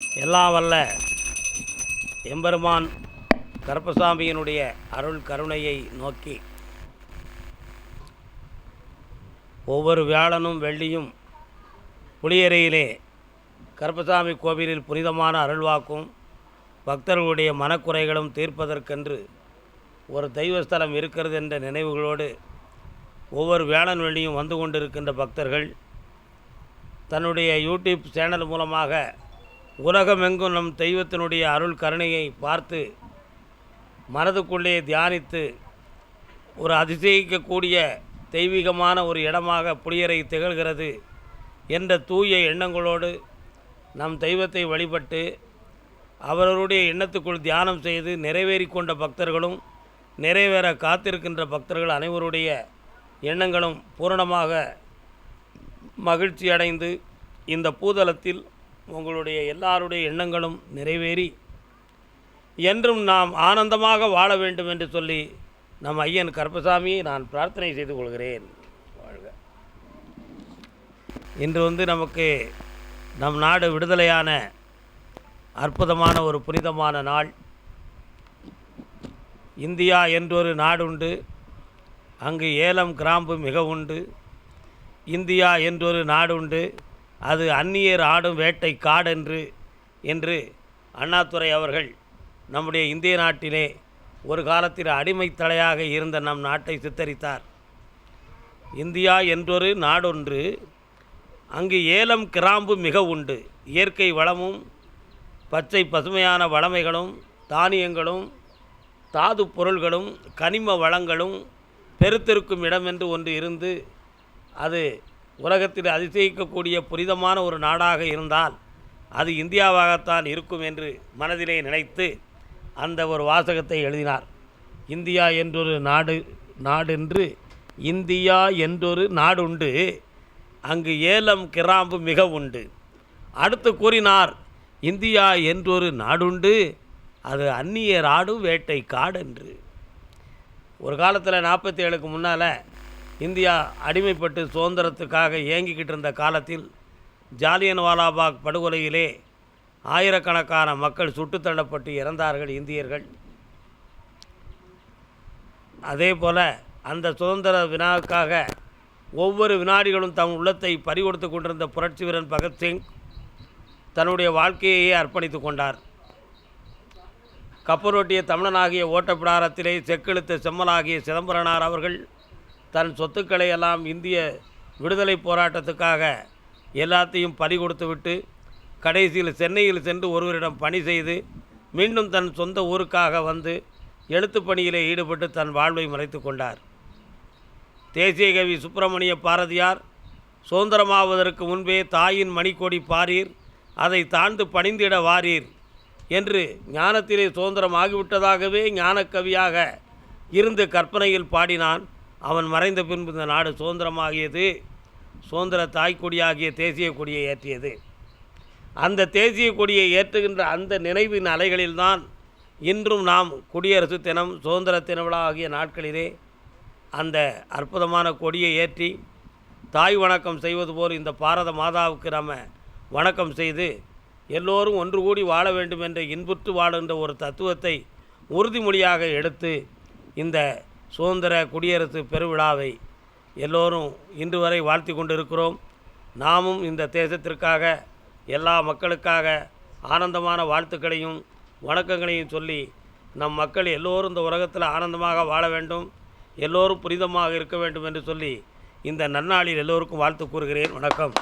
எல்லாம் வல்ல எம்பெருமான் கருப்பசாமியினுடைய அருள் கருணையை நோக்கி. ஒவ்வொரு வியாழனும் வெள்ளியும் புளியறையிலே கருப்பசாமி கோவிலில் புனிதமான அருள்வாக்கும் பக்தர்களுடைய மனக்குறைகளும் தீர்ப்பதற்கென்று ஒரு தெய்வஸ்தலம் இருக்கிறது என்ற நினைவுகளோடு ஒவ்வொரு வேளன் வெள்ளியும் வந்து கொண்டிருக்கின்ற பக்தர்கள் தன்னுடைய யூடியூப் சேனல் மூலமாக உலகமெங்கும் நம் தெய்வத்தினுடைய அருள் கருணையை பார்த்து மனதுக்குள்ளே தியானித்து ஒரு அதிசயிக்கக்கூடிய தெய்வீகமான ஒரு இடமாக புளியரை திகழ்கிறது என்ற தூய எண்ணங்களோடு நம் தெய்வத்தை வழிபட்டு அவரவருடைய எண்ணத்துக்குள் தியானம் செய்து நிறைவேறி கொண்ட பக்தர்களும் நிறைவேற காத்திருக்கின்ற பக்தர்கள் அனைவருடைய எண்ணங்களும் பூரணமாக மகிழ்ச்சி அடைந்து இந்த பூதலத்தில் உங்களுடைய எல்லாருடைய எண்ணங்களும் நிறைவேறி என்றும் நாம் ஆனந்தமாக வாழ வேண்டும் என்று சொல்லி நம் ஐயன் கருப்பசாமியை நான் பிரார்த்தனை செய்து கொள்கிறேன். வாழ்க. இன்று வந்து நமக்கு நம் நாடு விடுதலையான அற்புதமான ஒரு புனிதமான நாள். இந்தியா என்றொரு நாடு உண்டு அங்கு ஏலம் கிராம்பு மிக உண்டு. இந்தியா என்றொரு நாடு உண்டு அது அந்நியர் ஆடும் வேட்டை காடென்று என்று அண்ணாதுரை அவர்கள் நம்முடைய இந்திய நாட்டிலே ஒரு காலத்தில் அடிமைத்தலையாக இருந்த நம் நாட்டை சித்தரித்தார். இந்தியா என்றொரு நாடொன்று அங்கு ஏலம் கிராம்பு மிக உண்டு. இயற்கை வளமும் பச்சை பசுமையான வளமைகளும் தானியங்களும் தாது பொருள்களும் கனிம வளங்களும் பெருத்திருக்கும் இடம் என்று ஒன்று இருந்து அது உலகத்தில் அதிசயிக்கக்கூடிய புனிதமான ஒரு நாடாக இருந்தால் அது இந்தியாவாகத்தான் இருக்கும் என்று மனதிலே நினைத்து அந்த ஒரு வாசகத்தை எழுதினார். இந்தியா என்றொரு நாடு நாடென்று இந்தியா என்றொரு நாடுண்டு. அங்கு ஏலம் கிராம்பு மிக உண்டு. அடுத்து கூறினார் இந்தியா என்றொரு நாடுண்டு அது அந்நிய நாடு வேட்டை காடென்று ஒரு காலத்தில் நாற்பத்தி ஏழுக்கு முன்னால் இந்தியா அடிமைப்பட்டு சுதந்திரத்துக்காக இயங்கிக்கிட்டு இருந்த காலத்தில் ஜாலியன் வாலாபாக் படுகொலையிலே ஆயிரக்கணக்கான மக்கள் சுட்டுத்தள்ளப்பட்டு இறந்தார்கள் இந்தியர்கள். அதே போல் அந்த சுதந்திர வினாவுக்காக ஒவ்வொரு வினாடிகளும் தம் உள்ளத்தை பறிகொடுத்து கொண்டிருந்த புரட்சி வீரன் பகத்சிங் தன்னுடைய வாழ்க்கையையே அர்ப்பணித்து கொண்டார். கப்பலோட்டிய தமிழனாகிய ஓட்டப்பிடாரத்திலே செக்கெழுத்த செம்மலாகிய சிதம்பரனார் அவர்கள் தன் சொத்துக்களை எல்லாம் இந்திய விடுதலை போராட்டத்துக்காக எல்லாத்தையும் பறி கொடுத்து விட்டு கடைசியில் சென்னையில் சென்று ஒருவரிடம் பணி செய்து மீண்டும் தன் சொந்த ஊருக்காக வந்து எழுத்து பணியிலே ஈடுபட்டு தன் வாழ்வை மறைத்து கொண்டார். தேசிய கவி சுப்பிரமணிய பாரதியார் சுதந்திரமாவதற்கு முன்பே தாயின் மணிக்கொடி பாரீர் அதை தாழ்ந்து பணிந்திட வாரீர் என்று ஞானத்திலே சுதந்திரம் ஆகிவிட்டதாகவே ஞானக்கவியாக இருந்து கற்பனையில் பாடினான். அவன் மறைந்த பின்பு இந்த நாடு சுதந்திரமாகியது சுதந்திர தாய்க்கொடியாகிய தேசிய கொடியை ஏற்றியது. அந்த தேசிய கொடியை ஏற்றுகின்ற அந்த நினைவின் அலைகளில்தான் இன்றும் நாம் குடியரசு தினம் சுதந்திர தினவிழா ஆகிய நாட்களிலே அந்த அற்புதமான கொடியை ஏற்றி தாய் வணக்கம் செய்வது போல் இந்த பாரத மாதாவுக்கு நம்ம வணக்கம் செய்து எல்லோரும் ஒன்று கூடி வாழ வேண்டும் என்ற இன்புற்று வாழுகின்ற ஒரு தத்துவத்தை உறுதிமொழியாக எடுத்து இந்த சுதந்திர குடியரசு பெருவிழாவை எல்லோரும் இன்று வரை வாழ்த்தி கொண்டிருக்கிறோம். நாமும் இந்த தேசத்திற்காக எல்லா மக்களுக்காக ஆனந்தமான வாழ்த்துக்களையும் வணக்கங்களையும் சொல்லி நம் மக்கள் எல்லோரும் இந்த உலகத்தில் ஆனந்தமாக வாழ வேண்டும் எல்லோரும் புனிதமாக இருக்க வேண்டும் என்று சொல்லி இந்த நன்னாளில் எல்லோருக்கும் வாழ்த்து கூறுகிறேன். வணக்கம்.